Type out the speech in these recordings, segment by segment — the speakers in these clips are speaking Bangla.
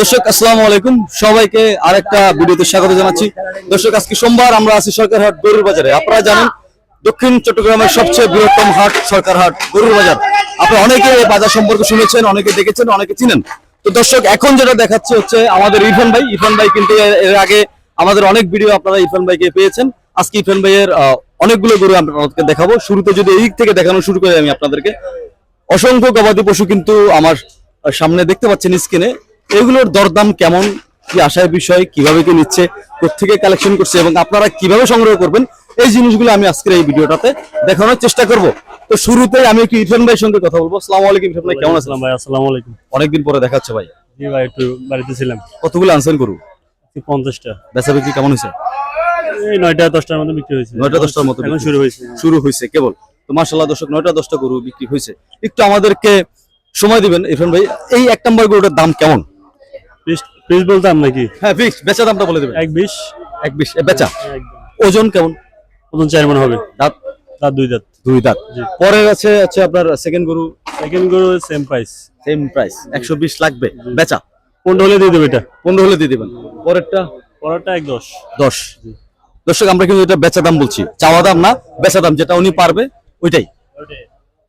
দর্শক, আসসালামু আলাইকুম। সবাইকে আরেকটা ভিডিওতে স্বাগত জানাচ্ছি। দর্শক, আজকে সোমবার আমরা আছি সরকারহাট গরুর বাজারে। আপনারা জানেন, দক্ষিণ চট্টগ্রামের সবচেয়ে বৃহত্তম হাট সরকার হাট গরুর বাজার। আপনারা অনেকে বাজার সম্পর্কে শুনেছেন, অনেকে দেখেছেন, অনেকে চিনেন। তো দর্শক, এখন যেটা দেখাচ্ছে হচ্ছে আমাদের ইরফান ভাই। ইরফান ভাই কিন্তু এর আগে আমাদের অনেক ভিডিও আপনারা ইরফান ভাইকে পেয়েছেন। আজকে ইরফান ভাইয়ের অনেকগুলো গরু আপনাদেরকে দেখাবো। শুরুতে যদি এই দিক থেকে দেখানো শুরু করি আমি আপনাদেরকে। অসংখ্য গবাদি পশু কিন্তু আমার সামনে দেখতে পাচ্ছেন স্ক্রিনে এগুলোর দরদাম কেমন? কি আশায় বিষয়? কীভাবে কি নিচ্ছে? কোথেকে কালেকশন করছে? এবং আপনারা কীভাবে সংগ্রহ করবেন? এই জিনিসগুলো আমি আজকের এই ভিডিওটাতে দেখানোর চেষ্টা করব। তো শুরুতেই আমি একটু ইরফান ভাইয়ের সঙ্গে কথা বলব। আসসালামু আলাইকুম ইরফান ভাই কেমন আছেন? ভাই আসসালামু আলাইকুম। অনেকদিন পরে দেখাচ্ছে ভাই। জি ভাই একটু বাড়িতে ছিলাম। কতগুলো আনছেন গরু? পঞ্চাশটা। বেচা বিক্রি কেমন হয়েছে? এই নয়টা দশটার মতো বিক্রি হয়েছে। নয়টা দশটার মতো এখন শুরু হয়েছে। শুরু হয়েছে কেবল। তো মার্শাল্লাহ দর্শক নয়টা দশটা গরু বিক্রি হয়েছে। একটু আমাদেরকে সময় দিবেন ইরফান ভাই। এই এক নম্বর গরুটার দাম কেমন? পিস পিস বলতাম নাকি হ্যাঁ ফিক্স। বেচা দামটা বলে দেবেন। এক বিশ এক বিশ। এ, বেচা? ওজন কেমন? ওজন চার মনে হবে। দাঁত? তার দুই দাঁত। দুই দাঁত। পরের আছে আছে আপনার সেকেন্ড গরু। সেকেন্ড গরু সেম প্রাইস সেম প্রাইস একশো বিশ লাগবে। বেচা? পনেরো হলে দিয়ে দেবে এটা। পনেরো হলে দিয়ে দিবেন। পরেরটা? পরেরটা এক দশ। দশ। দর্শক আমরা কিন্তু এটা বেচা দাম বলছি। চাওয়া দাম না বেচা দাম। যেটা উনি পারবে ওইটাই।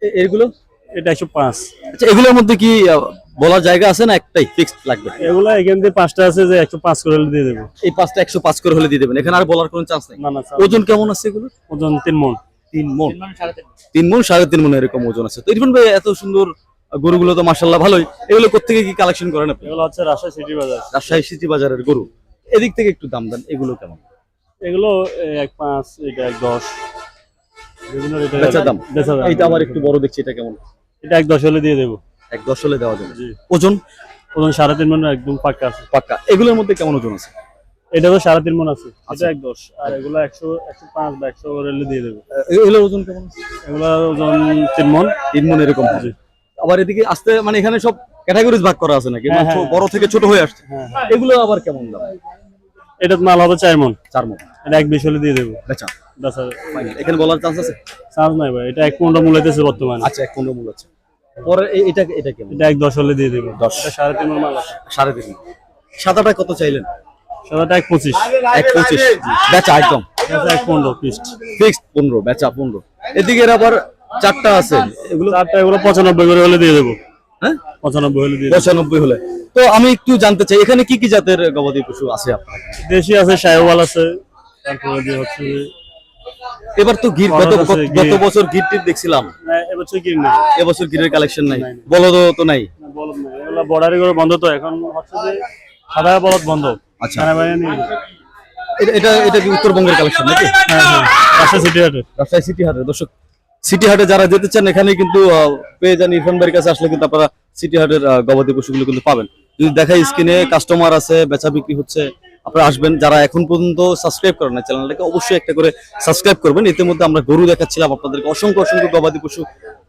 এ- এগুলো? এটা একশো পাঁচ। আচ্ছা এগুলোর মধ্যে কি বলার জায়গা আছে না একটাই ফিক্সড লাগবে? এগুলা এখান থেকে পাঁচটা আছে যে একশো পাঁচ করে হলে দিয়ে দেবো। এই পাঁচটা একশো পাঁচ করে হলে দিয়ে দেবেন। এখানে আর বলার কোনো চান্স নেই? না না ওজন কেমন আছে এগুলো? ওজন তিন মন। তিন মন? তিন মন সাড়ে তিন মন। এরকম ওজন আছে। তো ইরফান ভাই এত সুন্দর গরুগুলো তো মাসাল্লাহ ভালোই। এগুলো কোথেকে কি কালেকশন করেন আপনি? এগুলো হচ্ছে রাজশাহী সিটি বাজার। রাজশাহী সিটি বাজারের গরু। এদিক থেকে একটু দাম দেন এগুলো কেমন? এগুলো এক পাঁচ এটা এক দশ। বিভিন্ন রেটের দাম। বেচা দাম। এইটা আবার একটু বড় দেখছি এটা কেমন? এটা এক দশ হলে দিয়ে দেবো। এক দশ হলে দেওয়া যাবে। ওজন? ওজন সাড়ে তিন মন একদম পাক্কা আছে। পাক্কা। এগুলোর মধ্যে কেমন ওজন আছে? এটা তো সাড়ে তিন মন আছে। আচ্ছা। এটা এক দশ। আর এগুলো একশো একশো পাঁচ বা একশো হলে দিয়ে দেবো। এগুলোর ওজন কেমন আছে? এগুলো ওজন তিন মন। তিন মন এরকম। জি। আবার এদিকে আসতে মানে এখানে সব ক্যাটাগরিজ ভাগ করা আছে নাকি? হ্যাঁ, মানে হ্যাঁ। বড় থেকে ছোট হয়ে আসছে। হ্যাঁ এগুলো আবার কেমন দাম? এটা তো মাল হবে চার মন। চার মন। এটা এক বিশ হলে দিয়ে দেবো। বেচা। বেচা এখানে বলার চান্স আছে? নাই ভাই এটা এক পনেরো মূল হইতেছে বর্তমানে। আচ্ছা এক পনেরো মূল আছে। পরে এটা এটা কেমন এটা এক দশ হলে দিয়ে দেবো। দশ। সাড়ে তিন মাল সাড়ে তিন সাদাটা কত চাইলেন? সাদাটা এক পঁচিশ। এক পঁচিশ। বেচা একদম। এক পনেরো ফিক্সড পনেরো বেচা পনেরো। এদিকে এর আবার চারটা আছে। এগুলো চারটা এগুলো পঁচানব্বই করে হলে দিয়ে দেবো। হ্যাঁ? পঁচানব্বই হলে দিয়ে পঁচানব্বই হলে। তো আমি একটু জানতে চাই এখানে কি কি জাতের গবাদি পশু আছে আপনার? দেশি আছে সাহেওয়াল আছে। তারপরে হচ্ছে এবার তো গির গত গত বছর গির। টির দেখছিলাম। এবছর কি না এবছর গিরের কালেকশন নাই। নাই। বলদও তো নাই। বলদ না এগুলো বর্ডারি করে বন্ধ তো। এখন হচ্ছে যে সাদা বলদ বন্ধ। আচ্ছা। সেনাবাহিনী নিয়ে এটা- এটা কি উত্তরবঙ্গের কালেকশন নাকি? হ্যাঁ হ্যাঁ। রাজশাহী সিটি হাটে। রাজশাহী সিটি হাটে। দর্শক সিটি হাটে যারা যেতে চান এখানে কিন্তু পেয়ে যান ইরফান ভাইয়ের কাছে আসলে কিন্তু আপনারা সিটি হাটের গবাদি পশুগুলো কিন্তু পাবেন। যদি দেখাই স্ক্রিনে কাস্টমার আছে বেচা বিক্রি হচ্ছে আপনারা আসবেন যারা এখন পর্যন্ত সাবস্ক্রাইব করেন না চ্যানেলটাকে অবশ্যই একটা করে সাবস্ক্রাইব করবেন। ইতিমধ্যে আমরা গরু দেখাচ্ছিলাম আপনাদেরকে অসংখ্য অসংখ্য গবাদি পশু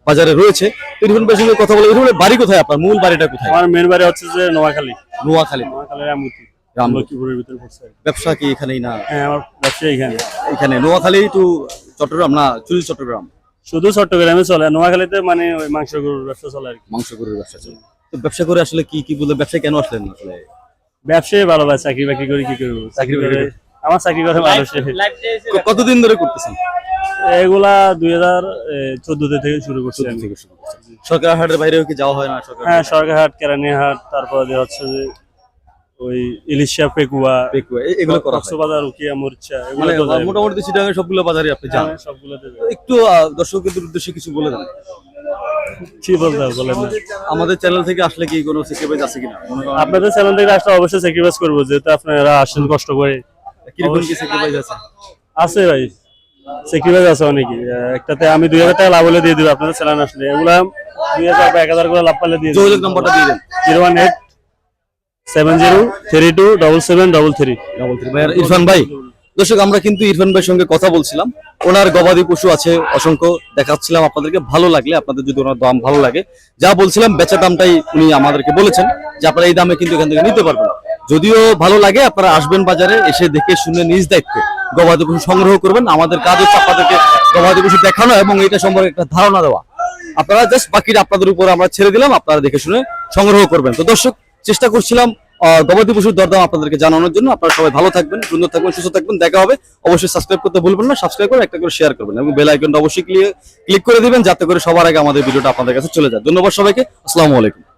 বাজারে রয়েছে। ইরফান ভাইয়ের সঙ্গে কথা বলে। ইরফান বাড়ি কোথায় আপনার? মূল বাড়িটা কোথায়? আমার মেন বাড়ি হচ্ছে যে নোয়াখালী। নোয়াখালী। নোয়াখালী রামগুতি রামগতি। লক্ষ্মীপুরের ভিতরে পড়ছে? ব্যবসা কি এখানেই না? হ্যাঁ আমার ব্যবসা এখানে। এখানে। নোয়াখালী টু চট্টগ্রাম না চুরি চট্টগ্রাম? শুধু চট্টগ্রামে চলে নোয়াখালীতে মানে ওই মাংস গরুর ব্যবসা চলে আর কি। মাংস গরুর ব্যবসা চলে। তো ব্যবসা করে আসলে কি কি বলে ব্যবসায় কেন আসলেন আসলে? ব্যবসায় ভালো ভাই চাকরি বাকরি করে কি করব? চাকরি করে। আমার চাকরি করে মানুষ কতদিন ধরে করতেছেন? এগুলা দুই হাজার চোদ্দতে থেকে শুরু করছি থেকে শুরু সরকার হাটের বাইরেও কি যাওয়া হয় না সরকার হ্যাঁ সরকারহাট কেরানীহাট তারপরে দিয়ে হচ্ছে যে ওই ইলিশা পেকুয়া পেকুয়া, এগুলো করা হয়। কক্সবাজার উকিয়া মরিচা এগুলো মানে মোটামুটি চিটাগাং সবগুলো বাজারে আপনি যান। হ্যাঁ, সবগুলোতে একটু দর্শকদের উদ্দেশ্যে কিছু বলে দেন। কি বলতে বলেন না। আমাদের চ্যানেল থেকে আসলে কি কোনো সেক্রেটারি আছে কিনা? আপনাদের চ্যানেল থেকে আসলে অবশ্যই স্যাক্রিফাইস করব যেহেতু আপনারা আসেন কষ্ট করে। কীরকম কি সেক্রেটারি আছে? আছে ভাই স্যাক্রিফাইস আছে অনেকই। একটাতে আমি দুই হাজার টাকা লাভ হলে দিয়ে দেবো আপনাদের চ্যানেল আসলে। এগুলা দুই হাজার বা এক হাজার করে লাভ পালে দিয়ে যোগাযোগ নাম্বারটা দিয়ে দেন। Zero one eight seven zero three two double seven double three. Double three. ভাই ইরফান ভাই দর্শক আমরা কিন্তু ইরফান ভাইয়ের সঙ্গে কথা বলছিলাম। ওনার গবাদি পশু আছে, অসংখ্য, দেখাচ্ছিলাম আপনাদেরকে, ভালো লাগলে আপনাদের যদি ওনার দাম ভালো লাগে। যা বলছিলাম, বেচা দামটাই উনি আমাদেরকে বলেছেন যে আপনারা এই দামে কিন্তু এখান থেকে নিতে পারবেন যদিও ভালো লাগে, আপনারা আসবেন বাজারে, এসে দেখে শুনে নিজ দায়িত্বে গবাদি পশু সংগ্রহ করবেন। আমাদের কাজ হচ্ছে আপনাদেরকে গবাদি পশু দেখানো এবং এটা সম্পর্কে একটা ধারণা দেওয়া। আপনারা জাস্ট বাকিটা আপনাদের উপর আমরা ছেড়ে দিলাম, আপনারা দেখে শুনে সংগ্রহ করবেন। তো দর্শক, চেষ্টা করছিলাম গবাদি পশুর দরদাম আপনাদেরকে জানানোর জন্য আপনারা সবাই ভালো থাকবেন, সুন্দর থাকবেন, সুস্থ থাকবেন। দেখা হবে। অবশ্যই সাবস্ক্রাইব করতে ভুলবেন না সাবস্ক্রাইব করে একটা করে শেয়ার করবেন এবং বেল আইকনটা অবশ্যই ক্লিক করে দিবেন, যাতে করে সবার আগে আমাদের ভিডিওটা আপনাদের কাছে চলে যায়। ধন্যবাদ সবাইকে। আসসালামু আলাইকুম।